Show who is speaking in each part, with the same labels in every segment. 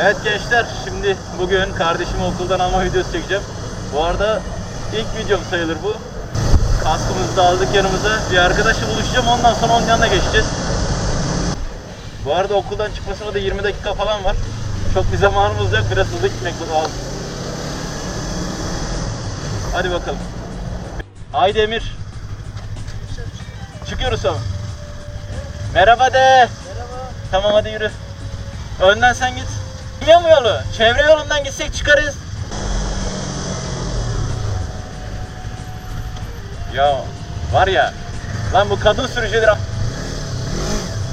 Speaker 1: Evet gençler şimdi bugün kardeşimi okuldan alma videosu çekeceğim. Bu arada ilk videom sayılır bu. Kaskımızı da aldık yanımıza. Bir arkadaşla buluşacağım ondan sonra onun yanına geçeceğiz. Bu arada okuldan çıkmasına da 20 dakika falan var. Çok bir zamanımız yok. Biraz hızlı gitmek lazım. Hadi bakalım. Haydi Emir. Çıkıyoruz tamam. Merhaba de. Merhaba. Tamam hadi yürü. Önden sen git. Bilmiyor mu yolu? Çevre yolundan gitsek çıkarız. Ya var ya. Lan bu kadın sürücüleri...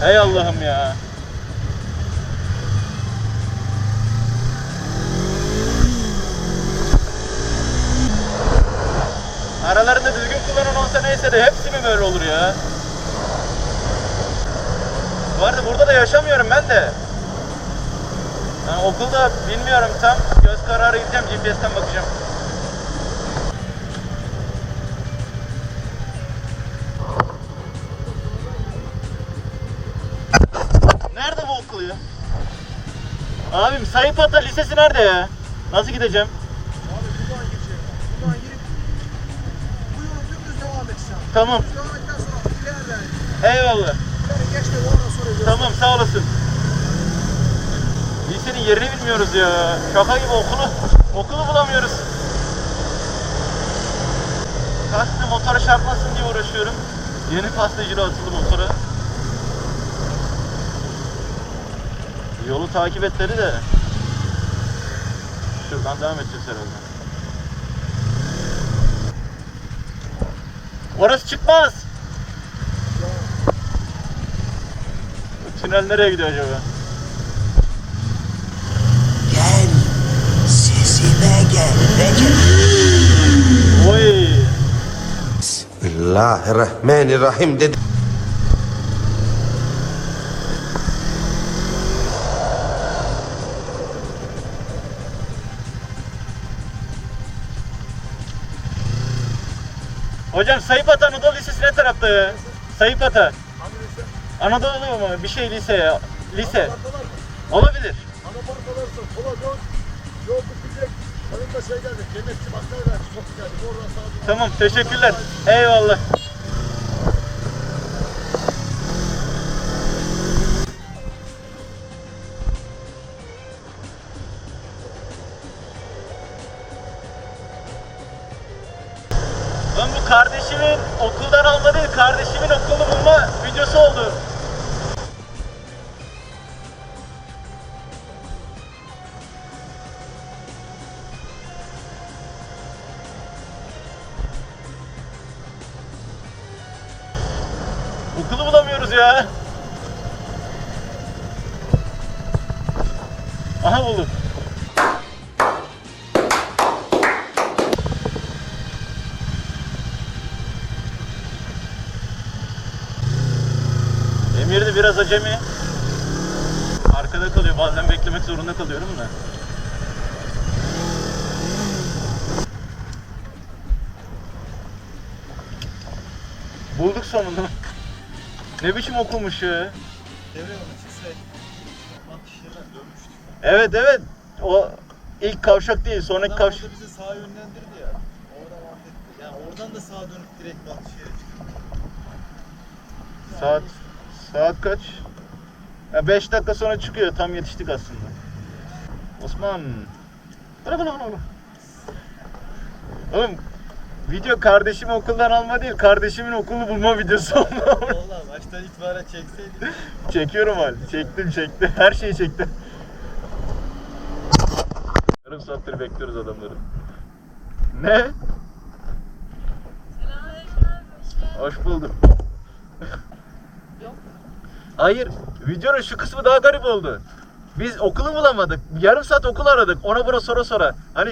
Speaker 1: Ey Allah'ım ya. Aralarında düzgün kullanan olsa neyse de hepsi mi böyle olur ya? Bu arada burada da yaşamıyorum ben de. Yani okulda bilmiyorum tam. Göz kararı gideceğim. GPS'ten bakacağım. Nerede bu okul ya? Abim Sayıpata Lisesi nerede ya? Nasıl gideceğim?
Speaker 2: Abi buradan geçelim. Buradan girip bu yolu dümdüz devam edeceksin.
Speaker 1: Tamam.
Speaker 2: Devam ettikten sonra ileride.
Speaker 1: Eyvallah.
Speaker 2: İleri geç de oradan sonra.
Speaker 1: Tamam sağ olasın. Lisenin yerini bilmiyoruz ya. Şaka gibi okulu okulu bulamıyoruz. Kastı motora çarpmasın diye uğraşıyorum. Yeni pastacılığı atıldı motora. Yolu takip et dedi de. Şuradan devam edeceğiz herhalde. Orası çıkmaz. Tünel nereye gidiyor acaba? Oy!
Speaker 3: Bismillahirrahmanirrahim dedi.
Speaker 1: Hocam Sayıpata Anadolu Lisesi ne tarafta ya? Sayıpata.
Speaker 2: Hangi lise?
Speaker 1: Anadolu mu? Bir şey lise ya. Lise. Olabilir.
Speaker 2: Anapartalarsa sola dön. Yol bitecek. Şey.
Speaker 1: Tamam teşekkürler. Eyvallah. Lan bu kardeşimin okuldan alma kardeşimin okulunu bulma videosu oldu. Okulu bulamıyoruz ya. Aha buldum. Emir de biraz acemi. Arkada kalıyor. Bazen beklemek zorunda kalıyorum da. Bulduk sonunda. Ne biçim ya.
Speaker 2: Atış yerine dönmüştük.
Speaker 1: Evet evet. O ilk kavşak değil, sonraki
Speaker 2: Adam
Speaker 1: kavşak.
Speaker 2: orada bizi sağa yönlendirdi ya. Oradan affetti. Yani oradan da sağa dönüp direkt batış yere çıktık.
Speaker 1: Saat saat kaç? Ya 5 dakika sonra çıkıyor. Tam yetiştik aslında. Osman. Bırak bırak bırak. Oğlum video kardeşimi okuldan alma değil, kardeşimin okulunu bulma videosu oldu.
Speaker 2: Vallahi baştan itibaren çekseydik.
Speaker 1: Çekiyorum hal. Çektim çektim. Her şeyi çektim. Yarım saattir bekliyoruz adamları. Ne? Hoş bulduk. Hayır, videonun şu kısmı daha garip oldu. Biz okulu bulamadık. Yarım saat okul aradık. Ona buna sonra sonra. Hani